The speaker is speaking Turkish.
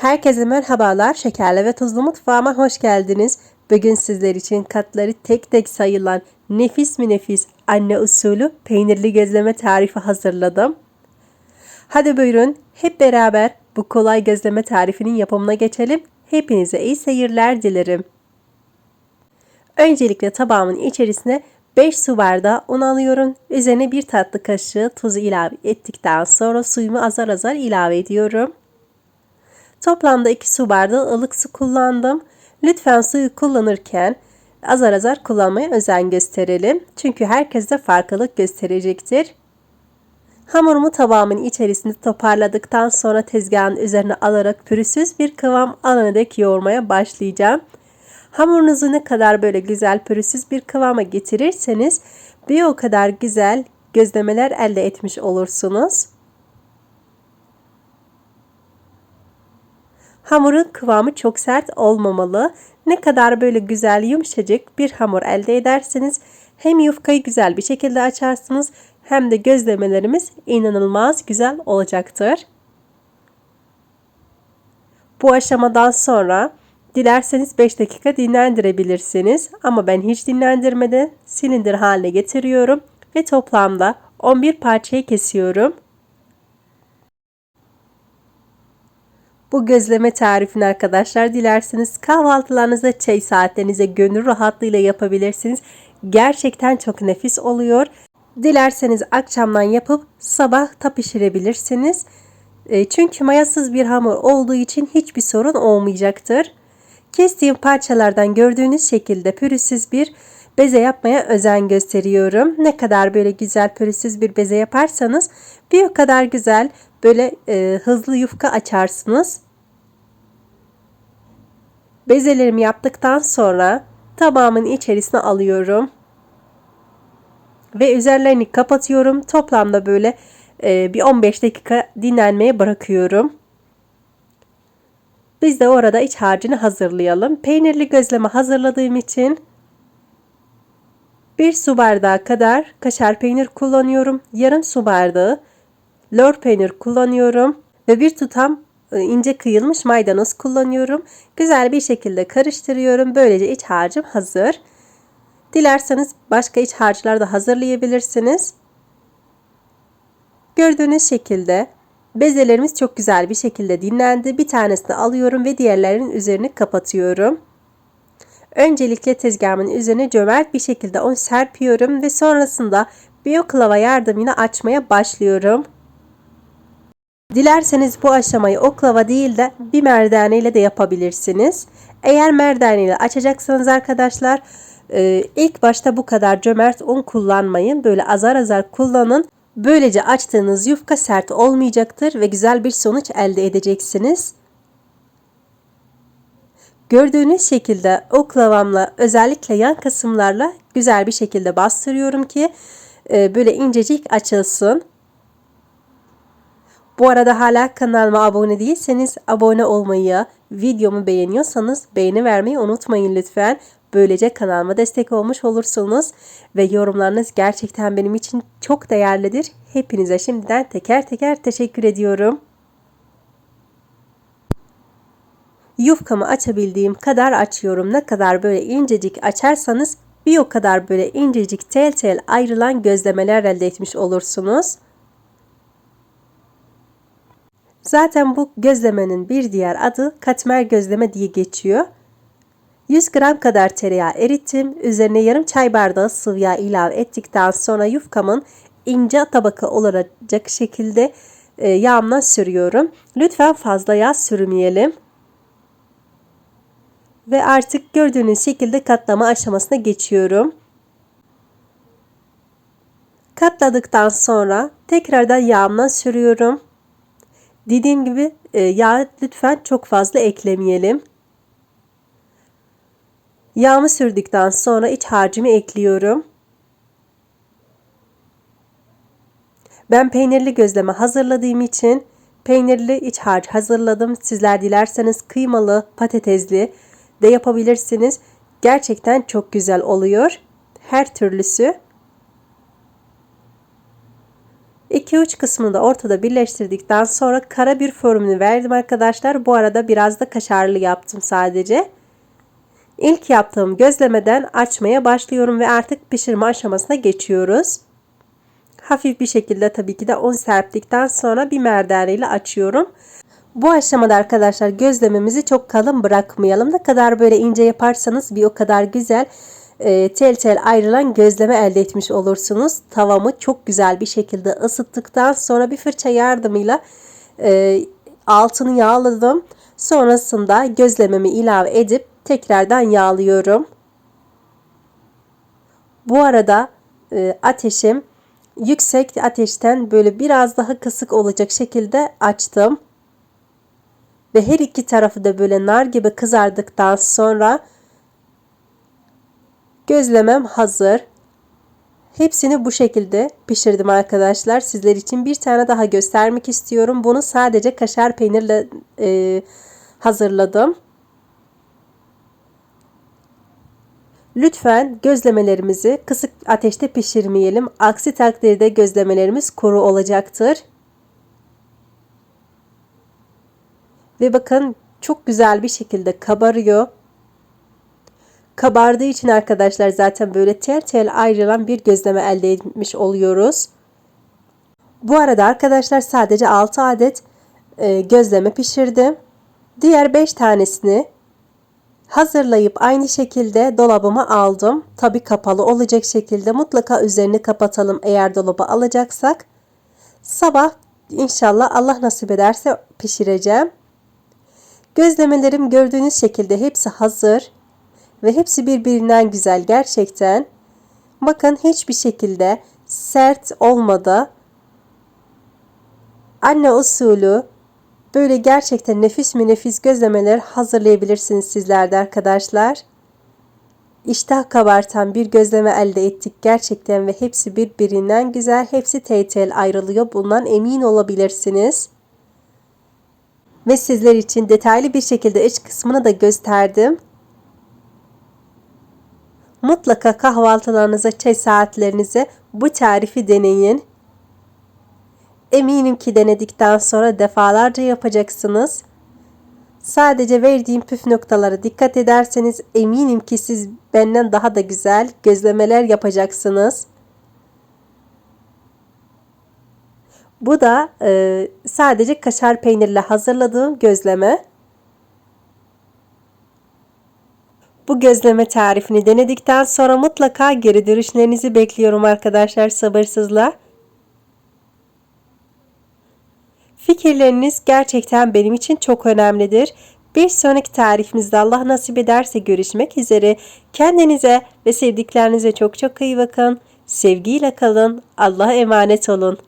Herkese merhabalar. Şekerli ve tuzlu mutfağıma hoş geldiniz. Bugün sizler için katları tek tek sayılan nefis mi nefis anne usulü peynirli gözleme tarifi hazırladım. Hadi buyurun hep beraber bu kolay gözleme tarifinin yapımına geçelim. Hepinize iyi seyirler dilerim. Öncelikle tabağımın içerisine 5 su bardağı un alıyorum. Üzerine 1 tatlı kaşığı tuzu ilave ettikten sonra suyumu azar azar ilave ediyorum. Toplamda 2 su bardağı ılık su kullandım. Lütfen suyu kullanırken azar azar kullanmaya özen gösterelim. Çünkü herkes de farklılık gösterecektir. Hamurumu tabağımın içerisinde toparladıktan sonra tezgahın üzerine alarak pürüzsüz bir kıvam alana dek yoğurmaya başlayacağım. Hamurunuzu ne kadar böyle güzel pürüzsüz bir kıvama getirirseniz bir o kadar güzel gözlemeler elde etmiş olursunuz. Hamurun kıvamı çok sert olmamalı. Ne kadar böyle güzel yumuşacık bir hamur elde ederseniz hem yufkayı güzel bir şekilde açarsınız hem de gözlemelerimiz inanılmaz güzel olacaktır. Bu aşamadan sonra dilerseniz 5 dakika dinlendirebilirsiniz ama ben hiç dinlendirmeden silindir haline getiriyorum ve toplamda 11 parçaya kesiyorum. Bu gözleme tarifini arkadaşlar dilerseniz kahvaltılarınızda çay saatlerinize gönül rahatlığıyla yapabilirsiniz. Gerçekten çok nefis oluyor. Dilerseniz akşamdan yapıp sabah da pişirebilirsiniz. E, çünkü mayasız bir hamur olduğu için hiçbir sorun olmayacaktır. Kestiğim parçalardan gördüğünüz şekilde pürüzsüz bir beze yapmaya özen gösteriyorum. Ne kadar böyle güzel pürüzsüz bir beze yaparsanız bir o kadar güzel böyle e, hızlı yufka açarsınız. Bezelerimi yaptıktan sonra tabağımın içerisine alıyorum. Ve üzerlerini kapatıyorum. Toplamda böyle e, bir 15 dakika dinlenmeye bırakıyorum. Biz de orada iç harcını hazırlayalım. Peynirli gözleme hazırladığım için bir su bardağı kadar kaşar peynir kullanıyorum. Yarım su bardağı lor peynir kullanıyorum ve bir tutam e, ince kıyılmış maydanoz kullanıyorum. Güzel bir şekilde karıştırıyorum. Böylece iç harcım hazır. Dilerseniz başka iç harçlar da hazırlayabilirsiniz. Gördüğünüz şekilde bezelerimiz çok güzel bir şekilde dinlendi. Bir tanesini alıyorum ve diğerlerinin üzerini kapatıyorum. Öncelikle tezgahımın üzerine cömert bir şekilde un serpiyorum ve sonrasında biyoklava yardımıyla açmaya başlıyorum. Dilerseniz bu aşamayı oklava değil de bir merdane ile de yapabilirsiniz. Eğer merdane ile açacaksanız arkadaşlar e, ilk başta bu kadar cömert un kullanmayın. Böyle azar azar kullanın. Böylece açtığınız yufka sert olmayacaktır ve güzel bir sonuç elde edeceksiniz. Gördüğünüz şekilde oklavamla özellikle yan kısımlarla güzel bir şekilde bastırıyorum ki e, böyle incecik açılsın. Bu arada hala kanalıma abone değilseniz abone olmayı, videomu beğeniyorsanız beğeni vermeyi unutmayın lütfen. Böylece kanalıma destek olmuş olursunuz ve yorumlarınız gerçekten benim için çok değerlidir. Hepinize şimdiden teker teker teşekkür ediyorum. Yufkamı açabildiğim kadar açıyorum. Ne kadar böyle incecik açarsanız bir o kadar böyle incecik tel tel ayrılan gözlemeler elde etmiş olursunuz. Zaten bu gözlemenin bir diğer adı katmer gözleme diye geçiyor. 100 gram kadar tereyağı erittim. Üzerine yarım çay bardağı sıvı yağ ilave ettikten sonra yufkamın ince tabaka olacak şekilde e, yağımdan sürüyorum. Lütfen fazla yağ sürmeyelim. Ve artık gördüğünüz şekilde katlama aşamasına geçiyorum. Katladıktan sonra tekrardan yağımdan sürüyorum. Dediğim gibi e, yağ lütfen çok fazla eklemeyelim. Yağımı sürdükten sonra iç harcımı ekliyorum. Ben peynirli gözleme hazırladığım için peynirli iç harç hazırladım. Sizler dilerseniz kıymalı, patatesli de yapabilirsiniz. Gerçekten çok güzel oluyor. Her türlüsü. İki uç kısmını da ortada birleştirdikten sonra kara bir formunu verdim arkadaşlar. Bu arada biraz da kaşarlı yaptım sadece. İlk yaptığım gözlemeden açmaya başlıyorum ve artık pişirme aşamasına geçiyoruz. Hafif bir şekilde tabii ki de un serptikten sonra bir merdane ile açıyorum. Bu aşamada arkadaşlar gözlememizi çok kalın bırakmayalım. Ne kadar böyle ince yaparsanız bir o kadar güzel e, tel tel ayrılan gözleme elde etmiş olursunuz. Tavamı çok güzel bir şekilde ısıttıktan sonra bir fırça yardımıyla e, altını yağladım. Sonrasında gözlememi ilave edip tekrardan yağlıyorum. Bu arada e, ateşim yüksek ateşten böyle biraz daha kısık olacak şekilde açtım. Ve her iki tarafı da böyle nar gibi kızardıktan sonra gözlemem hazır. Hepsini bu şekilde pişirdim arkadaşlar. Sizler için bir tane daha göstermek istiyorum. Bunu sadece kaşar peynirle e, hazırladım. Lütfen gözlemelerimizi kısık ateşte pişirmeyelim. Aksi takdirde gözlemelerimiz kuru olacaktır. Ve bakın çok güzel bir şekilde kabarıyor. Kabardığı için arkadaşlar zaten böyle tel tel ayrılan bir gözleme elde etmiş oluyoruz. Bu arada arkadaşlar sadece 6 adet e, gözleme pişirdim. Diğer 5 tanesini hazırlayıp aynı şekilde dolabıma aldım. Tabi kapalı olacak şekilde mutlaka üzerini kapatalım eğer dolaba alacaksak. Sabah inşallah Allah nasip ederse pişireceğim. Gözlemelerim gördüğünüz şekilde hepsi hazır ve hepsi birbirinden güzel gerçekten. Bakın hiçbir şekilde sert olmadı. Anne usulü böyle gerçekten nefis mi nefis gözlemeler hazırlayabilirsiniz sizler de arkadaşlar. İştah kabartan bir gözleme elde ettik gerçekten ve hepsi birbirinden güzel. Hepsi tel tel ayrılıyor. Bundan emin olabilirsiniz. Ve sizler için detaylı bir şekilde iç kısmını da gösterdim. Mutlaka kahvaltılarınıza, çay saatlerinize bu tarifi deneyin. Eminim ki denedikten sonra defalarca yapacaksınız. Sadece verdiğim püf noktalara dikkat ederseniz eminim ki siz benden daha da güzel gözlemeler yapacaksınız. Bu da e, sadece kaşar peynirle hazırladığım gözleme. Bu gözleme tarifini denedikten sonra mutlaka geri dönüşlerinizi bekliyorum arkadaşlar sabırsızla. Fikirleriniz gerçekten benim için çok önemlidir. Bir sonraki tarifimizde Allah nasip ederse görüşmek üzere. Kendinize ve sevdiklerinize çok çok iyi bakın. Sevgiyle kalın. Allah'a emanet olun.